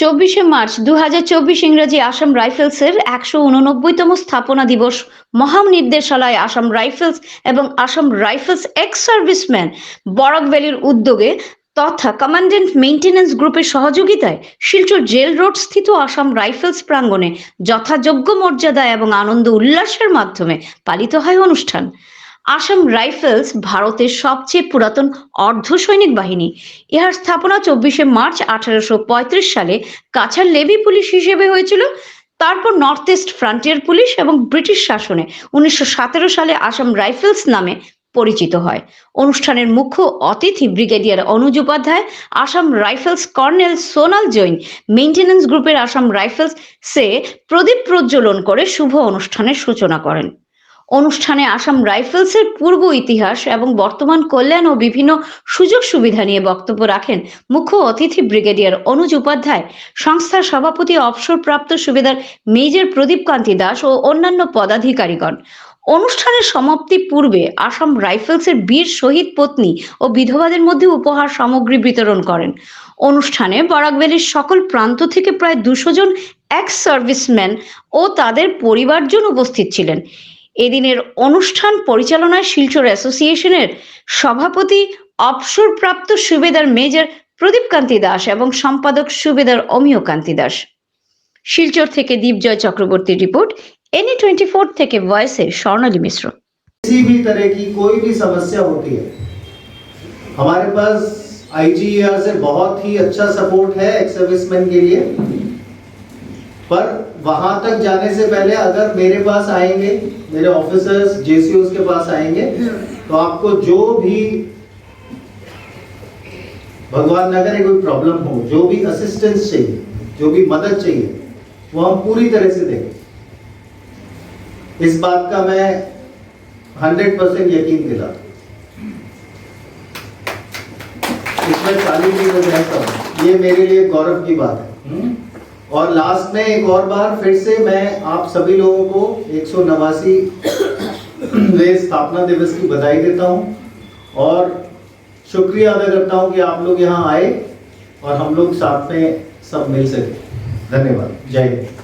চব্বিশে মার্চ দু ইংরেজি আসাম রাইফেলসের একশো উননব্বইতম স্থাপনা দিবস মহানির্দেশালয় আসাম রাইফেলস এবং Assam Rifles ex serviceman Barak ভ্যালির উদ্যোগে তথা কমান্ডেন্ট মেইনটেন্যান্স গ্রুপের সহযোগিতায় শিলচর জেল রোড স্থিত আসাম রাইফেলস প্রাঙ্গণে যথাযোগ্য মর্যাদা এবং আনন্দ উল্লাসের মাধ্যমে পালিত হয় অনুষ্ঠান। আসাম রাইফেলস ভারতের সবচেয়ে পুরাতন অর্ধ সৈনিক বাহিনী। ইহার স্থাপনা চব্বিশে মার্চ আঠারোশো পঁয়ত্রিশ সালে কাছাড় লেভি পুলিশ হিসেবে হয়েছিল। তারপর নর্থ ইস্ট ফ্রন্টিয়ার পুলিশ এবং ব্রিটিশ শাসনে উনিশশো সতেরো সালে আসাম রাইফেলস নামে পরিচিত হয়। অনুষ্ঠানের মুখ্য অতিথি brigadier Anuj Upadhyay, Assam Rifles colonel Sonal Jain maintenance গ্রুপের আসাম রাইফেলস সে প্রদীপ প্রজ্বলন করে শুভ অনুষ্ঠানের সূচনা করেন। অনুষ্ঠানে আসাম রাইফেলসের পূর্ব ইতিহাস এবং বর্তমান কল্যাণ ও বিভিন্ন সুযোগ সুবিধা নিয়ে বক্তব্য রাখেন মুখ্য অতিথি ব্রিগেডিয়ার অনুজ উপাধ্যায়। সংস্থার সভাপতি, অবসরপ্রাপ্ত সুবেদার মেজর প্রদীপ কান্তি দাস ও অন্যান্য পদাধিকারীগণ। অনুষ্ঠানের সমাপ্তি পূর্বে আসাম রাইফেলসের বীর শহীদ পত্নী ও বিধবাদের মধ্যে উপহার সামগ্রী বিতরণ করেন। অনুষ্ঠানে বরাকভ্যালির সকল প্রান্ত থেকে প্রায় দুশো জন এক্স সার্ভিসম্যান ও তাদের পরিবারজন উপস্থিত ছিলেন। এদিনের অনুষ্ঠান পরিচালনায় শিলচর অ্যাসোসিয়েশনের সভাপতি অবসরপ্রাপ্ত সুবেদার মেজর প্রদীপ কান্তি দাস এবং সম্পাদক সুবেদার অমিয় কান্তি দাস শিলচর থেকে Dipjoy Chakraborty report any twenty four থেকে ভয়েসে স্বর্ণালী মিশ্র किसी भी तरह की कोई भी समस्या होती है हमारे पास आईजीआर से बहुत ही अच्छा सपोर्ट है एक्स सर्विसमैन के लिए पर वहाँ तक जाने से पहले अगर मेरे पास आएँगे, मेरे ऑफिसर्स जेसीओस के पास आएँगे तो आपको जो भी भगवान न करे कोई प्रॉब्लम हो, जो भी असिस्टेंस चाहिए, जो भी मदद चाहिए, वो हम पूरी तरह से देंगे इस बात का मैं हंड्रेड परसेंट यकीन दिला इसमें वजह ये मेरे लिए गौरव की बात है हम्म? और लास्ट में एक और बार फिर से मैं आप सभी लोगों को एक सौ नवासी स्थापना दिवस की बधाई देता हूँ। और शुक्रिया अदा करता हूँ कि आप लोग यहाँ आए और हम लोग साथ में सब मिल सके। धन्यवाद। जय हिंद।